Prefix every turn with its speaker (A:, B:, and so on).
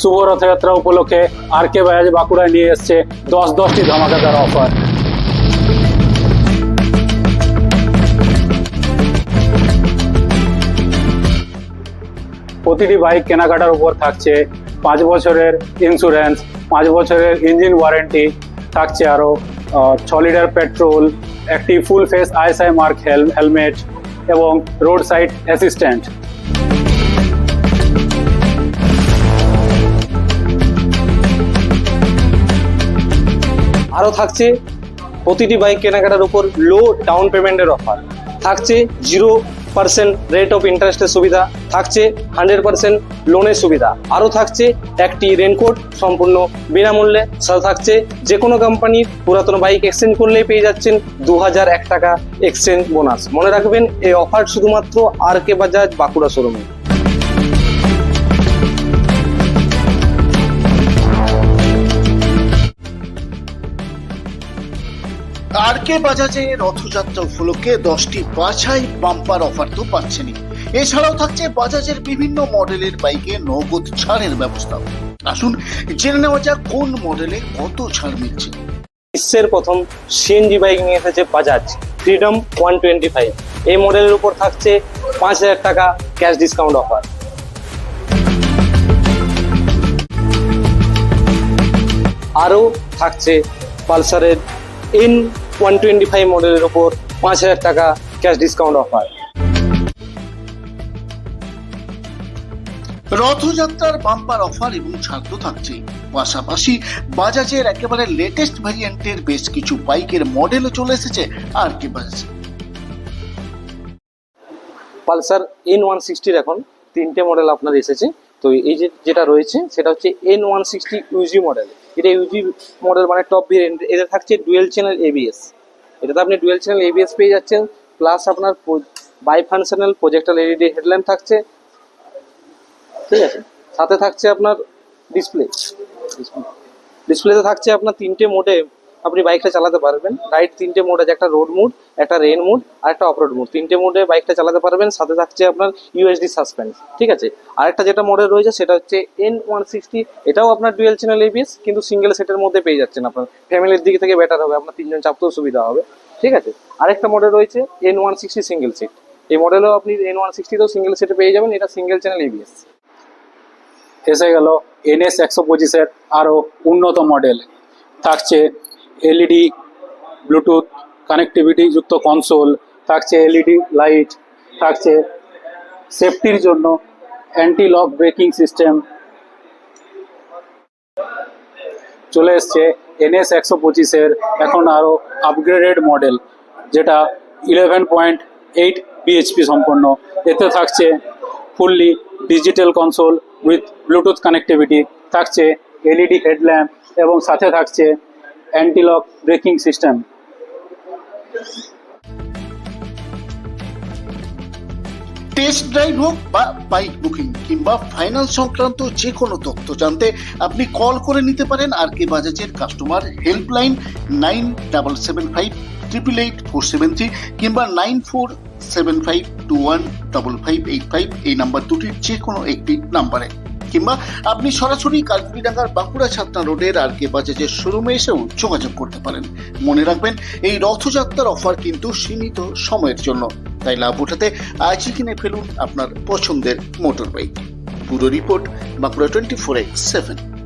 A: শুভ রথযাত্রা উপলক্ষে আর কে বাজাজ বাঁকুড়ায় নিয়ে এসছে দশ দশটি ধামাকাদার অফার প্রতিটি বাইক কেনাকাটার উপর থাকছে পাঁচ বছরের ইন্স্যুরেন্স পাঁচ বছরের ইঞ্জিন ওয়ারেন্টি থাকছে আরও ছ লিটার পেট্রোল একটি full face ISI mark helmet এবং রোড সাইড অ্যাসিস্ট্যান্ট
B: আরও থাকছে। প্রতিটি বাইক কেনাকাটার উপর লো ডাউন পেমেন্টের অফার থাকছে জিরো পার্সেন্ট রেট অফ ইন্টারেস্টের সুবিধা, থাকছে হান্ড্রেড পার্সেন্ট লোনের সুবিধা। আরও থাকছে একটি রেনকোট সম্পূর্ণ বিনামূল্যে। সাথে থাকছে যে কোনো কোম্পানির পুরাতন বাইক এক্সচেঞ্জ করলেই পেয়ে যাচ্ছেন দু হাজার এক টাকা এক্সচেঞ্জ বোনাস মনে রাখবেন, এই অফার শুধুমাত্র আর কে বাজাজ বাঁকুড়া শোরুমে
C: আর কে বাজাজে রথযাত্রা উপলক্ষে দশটি বাছাই বাম্পার অফার তো পাচ্ছেনই। এছাড়াও থাকছে বাজাজের বিভিন্ন মডেলের বাইকে নগদ ছাড়ের ব্যবস্থা। আসুন, জেনে নেওয়া যাক কোন মডেলে কত ছাড় মিলছে।
B: বিশ্বের প্রথম সিএনজি বাইক নিয়ে এসেছে Bajaj Freedom one twenty five এই মডেলের উপর থাকছে পাঁচ হাজার টাকা ক্যাশ ডিসকাউন্ট অফার। আরও থাকছে পালসারের এন ওয়ান টোয়েন্টি ফাইভ মডেলের ওপর পাঁচ হাজার টাকা ক্যাশ ডিসকাউন্ট অফার
C: রথযাত্রার বাম্পার অফার এবং ছাড় তো থাকছেই পাশাপাশি বাজাজের একেবারে লেটেস্ট ভ্যারিয়েন্টের বেশ কিছু বাইকের মডেলও চলে এসেছে R K Bajaj
B: Pulsar N one সিক্সটির এখন তিনটে মডেল আপনার এসেছে। তো এই যে যেটা রয়েছে, সেটা হচ্ছে N one sixty UG model এটা ইউজি মডেল মানে টপ ভেরিয়েন্ট এতে থাকছে ডুয়েল চ্যানেল এবিএস এটাতে আপনি ডুয়েল চ্যানেল এবিএস পেয়ে যাচ্ছেন প্লাস আপনার bi functional projector LED headlamp থাকছে। ঠিক আছে? সাথে থাকছে আপনার ডিসপ্লে ডিসপ্লেতে থাকছে আপনার তিনটে মোডে আপনি বাইকটা চালাতে পারবেন। রাইড তিনটে মোড আছে, একটা রোড মুড একটা রেন মুড আর একটা অফরোড মুড তিনটে মোডে বাইকটা চালাতে পারবেন, সাথে থাকছে আপনার ইউএসডি সাসপেন্স ঠিক আছে? আরেকটা যেটা মডেল রয়েছে, সেটা হচ্ছে এন ওয়ান সিক্সটি এটাও আপনার ডুয়েল চ্যানেল এবিএস কিন্তু সিঙ্গেল সেটের মধ্যে পেয়ে যাচ্ছেন আপনার। ফ্যামিলির দিক থেকে বেটার হবে, আপনার তিনজন চাপতেও সুবিধা হবে, ঠিক আছে? আরেকটা মডেল রয়েছে N one sixty single seat এই মডেলও আপনি এন ওয়ান সিক্সটিতেও সিঙ্গেল সেটে পেয়ে যাবেন, এটা সিঙ্গেল চ্যানেল এবিএস
A: এসে গেল এনএস একশো পঁচিশের আরও উন্নত মডেল থাকছে এলইডি ব্লুটুথ কানেক্টিভিটি যুক্ত কনসোল থাকছে এলইডি লাইট থাকছে সেফটির জন্য অ্যান্টি লক ব্রেকিং সিস্টেম চলে এসছে এনএস একশো পঁচিশের এখন আরও আপগ্রেডেড মডেল যেটা ইলেভেন পয়েন্ট এইট বিএইচপি সম্পন্ন। এতে থাকছে fully digital console with Bluetooth connectivity থাকছে এলইডি হেডল্যাম্প এবং সাথে থাকছে antilock braking system
C: test drive হোক বা বাইক বুকিং কিংবা ফাইন্যান্স সংক্রান্ত যে কোনো তথ্য জানতে আপনি কল করে নিতে পারেন আর কে বাজাজের customer helpline nine double seven five triple eight four seven three কিংবা nine four seven five two one double five eight five এই নাম্বার দুটির যে কোনো একটি নাম্বারে কিংবা আপনি সরাসরি কালকুড়িডাঙ্গার বাঁকুড়া ছাতনা রোডের আর কে বাজাজের শোরুমে এসেও যোগাযোগ করতে পারেন। মনে রাখবেন, এই রথযাত্রার অফার কিন্তু সীমিত সময়ের জন্য। তাই লাভ উঠাতে আজই কিনে ফেলুন আপনার পছন্দের মোটর বাইক পুরো report Bankura twenty four X seven.